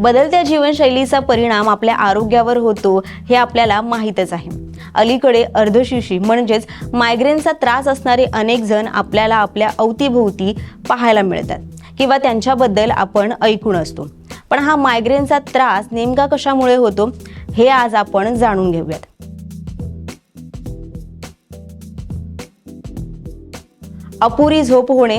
बदलत्या जीवनशैलीचा परिणाम आपल्या आरोग्यावर होतो हे आपल्याला माहीतच आहे. अलीकडे अर्धशिशी म्हणजेच मायग्रेनचा त्रास असणारे अनेक जण आपल्याला आपल्या अवतीभोवती पाहायला मिळतात किंवा त्यांच्याबद्दल आपण ऐकून असतो. पण हा मायग्रेनचा त्रास नेमका कशामुळे होतो हे आज आपण जाणून घेऊयात. अपुरी झोप होणे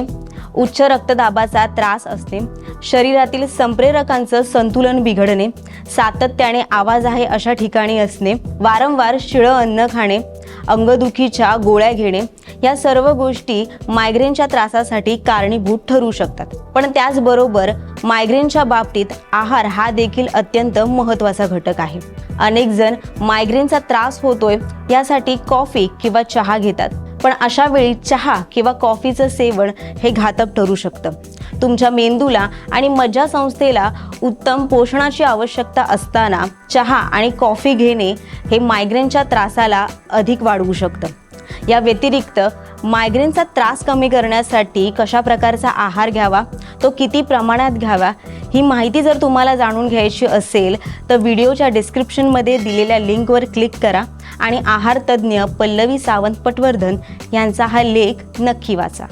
उच्च रक्तदाबाचा त्रास असणे शरीरातील संप्रेरकांचं संतुलन बिघडणे सातत्याने आवाज आहे अशा ठिकाणी असणे वारंवार शिळं अन्न खाणे अंगदुखीच्या गोळ्या घेणे या सर्व गोष्टी मायग्रेनच्या त्रासासाठी कारणीभूत ठरू शकतात. पण त्याचबरोबर मायग्रेनच्या बाबतीत आहार हा देखील अत्यंत महत्त्वाचा घटक आहे. अनेक जण मायग्रेनचा त्रास होतोय यासाठी कॉफी किंवा चहा घेतात. पण अशा वेळी चहा किंवा कॉफीचं सेवन हे घातक ठरू शकतं. तुमच्या मेंदूला आणि मज्जासंस्थेला उत्तम पोषणाची आवश्यकता असताना चहा आणि कॉफी घेणे हे मायग्रेनच्या त्रासाला अधिक वाढवू शकतं. या व्यतिरिक्त मायग्रेनचा त्रास कमी करण्यासाठी कशा प्रकारचा आहार घ्यावा तो किती प्रमाणात घ्यावा ही माहिती जर तुम्हाला जाणून घ्यायची असेल तर व्हिडिओच्या डिस्क्रिप्शनमध्ये दिलेल्या लिंकवर क्लिक करा आणि आहार तज्ज्ञ पल्लवी सावंत पटवर्धन यांचा हा लेख नक्की वाचा.